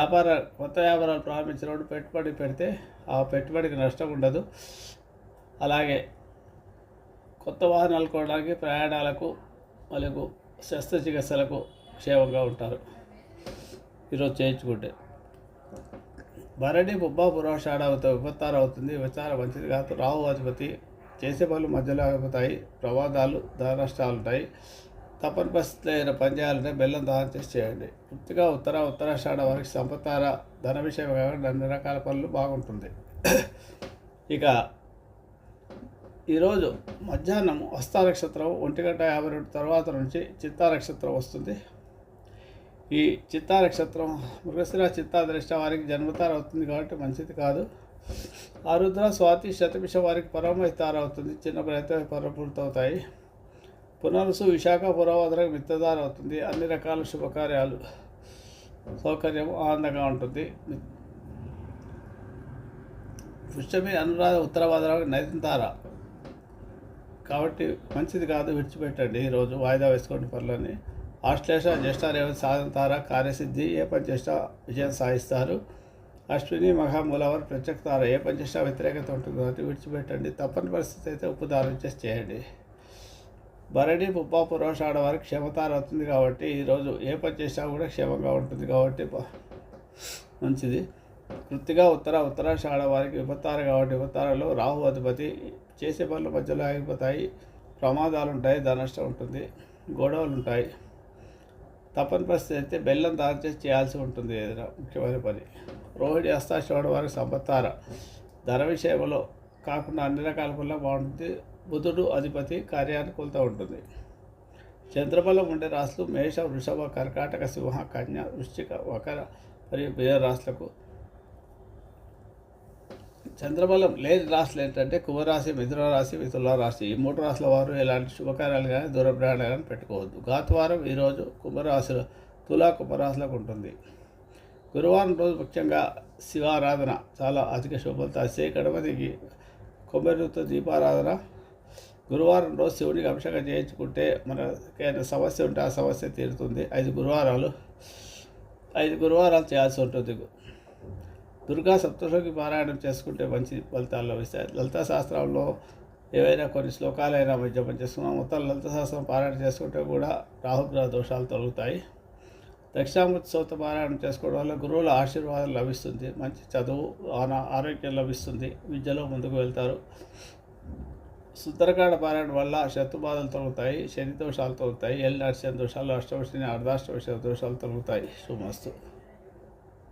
వ్యాపార కొత్త వ్యాపారాలు ప్రారంభించినప్పుడు పెట్టుబడి పెడితే ఆ పెట్టుబడికి నష్టం ఉండదు. అలాగే కొత్త వాహనాలు కొనడానికి ప్రయాణాలకు మరియు శస్త్రచికిత్సలకు క్షేమంగా ఉంటారు. ఈరోజు చేయించుకుంటే. భరణి బొబ్బా పురోషాడవతో విపత్తారు అవుతుంది. విచారం మంచిది కాదు. రావు అధిపతి చేసే పనులు మధ్యలో ఆగిపోతాయి. ప్రమాదాలు ధర నష్టాలు ఉంటాయి. తప్పని పరిస్థితులైన ఏదైనా పని చేయాలంటే బెల్లం దానం చేసి చేయండి. పూర్తిగా ఉత్తర ఉత్తరాషాఢ వారికి సంపతార ధన విషయం కాకుండా అన్ని రకాల పనులు బాగుంటుంది. ఇక ఈరోజు మధ్యాహ్నం హస్త నక్షత్రం ఒంటి గంట యాభై రెండు తర్వాత నుంచి చిత్తా నక్షత్రం వస్తుంది. ఈ చిత్తా నక్షత్రం మృగశిర చిత్తా దృష్ట వారికి జన్మతార అవుతుంది కాబట్టి మంచిది కాదు. ఆరుద్ర స్వాతి శతభిష వారికి పరమహితార అవుతుంది. చిన్న ప్రయత్నం పరపూర్తవుతాయి పునరుసు విశాఖ పురవదరకు మిత్రదార అవుతుంది. అన్ని రకాల శుభకార్యాలు సౌకర్యం ఆనందంగా ఉంటుంది. పుష్టమి అనురాధ ఉత్తరవాదరాకు నైతంతార కాబట్టి మంచిది కాదు విడిచిపెట్టండి ఈరోజు వాయిదా వేసుకోండి పనులని ఆశ్లేష జ్యేష్ఠ రేవతి సాధనతార కార్యసిద్ధి ఏ పని చేసినా విజయం సాధిస్తారు. అశ్విని మహామూలవర్ ప్రత్యక్షతార ఏ పని చేసినా వ్యతిరేకత ఉంటుంది కాబట్టి విడిచిపెట్టండి. తప్పని పరిస్థితి అయితే ఉప్పు దానం చేసి చేయండి. భరణి పుప్ప పురోషాడ వారికి క్షమతార అవుతుంది కాబట్టి ఈరోజు ఏ పని చేసినా కూడా క్షేమంగా ఉంటుంది కాబట్టి మంచిది. కృతిగా ఉత్తర ఉత్తరాషాఢ వారికి విపత్తారు కాబట్టి విపత్తారలో రాహు అధిపతి చేసే పనుల మధ్యలో ఆగిపోతాయి. ప్రమాదాలు ఉంటాయి ధనష్టం ఉంటుంది గొడవలు ఉంటాయి. తప్పని పరిస్థితి అయితే బెల్లం తయారు చేసి చేయాల్సి ఉంటుంది ఏదైనా ముఖ్యమైన పని. రోహిణి హస్తాశ్రవణ వారికి సంపత్తార. ధన విషయంలో కాకుండా అన్ని రకాల పనులు బాగుంటుంది. బుధుడు అధిపతి కార్యానుకూలత ఉంటుంది. చంద్రబలం ఉండే రాశులు మేష వృషభ కర్కాటక సింహ కన్య వృశ్చిక వకర మరియు బియ రాశులకు చంద్రబలం లేని రాశులు ఏంటంటే కుంభరాశి మిథున రాశి మిథుల రాశి. ఈ మూడు రాశుల వారు ఎలాంటి శుభకార్యాలు కానీ దూర ప్రయాణాలు కానీ పెట్టుకోవద్దు గాతవారం ఈరోజు కుంభరాశిలో తులా కుంభరాశులకు ఉంటుంది. గురువారం రోజు ముఖ్యంగా శివారాధన చాలా అధిక శుభలతో అసే గణపతికి కొబ్బరితో దీపారాధన గురువారం రోజు శివునికి అభిషేకం చేయించుకుంటే మనకైనా సమస్య ఉంటే ఆ సమస్య తీరుతుంది. ఐదు గురువారాలు ఐదు గురువారాలు చేయాల్సి ఉంటుంది. దుర్గా సప్తశోకి పారాయణం చేసుకుంటే మంచి ఫలితాలు లభిస్తాయి. లలిత శాస్త్రంలో ఏవైనా కొన్ని శ్లోకాలైనా జపం చేసుకున్నాం మొత్తం లలిత శాస్త్రం పారాయణ చేసుకుంటే కూడా రాహుగ్రహ దోషాలు తొలగుతాయి. దక్షిణామూర్తి సౌత పారాయణం చేసుకోవడం వల్ల గురువుల ఆశీర్వాదం లభిస్తుంది. మంచి చదువు ఆన- ఆరోగ్యం లభిస్తుంది. విద్యలో ముందుకు వెళ్తారు. సుందరకాండ పారాయణం వల్ల శత్రుబాధలు తొలగుతాయి శని దోషాలు తొలగుతాయి ఎల్ దోషాలు అష్టవశని అర్ధాష్టవశ దోషాలు తొలగుతాయి. సుమస్తు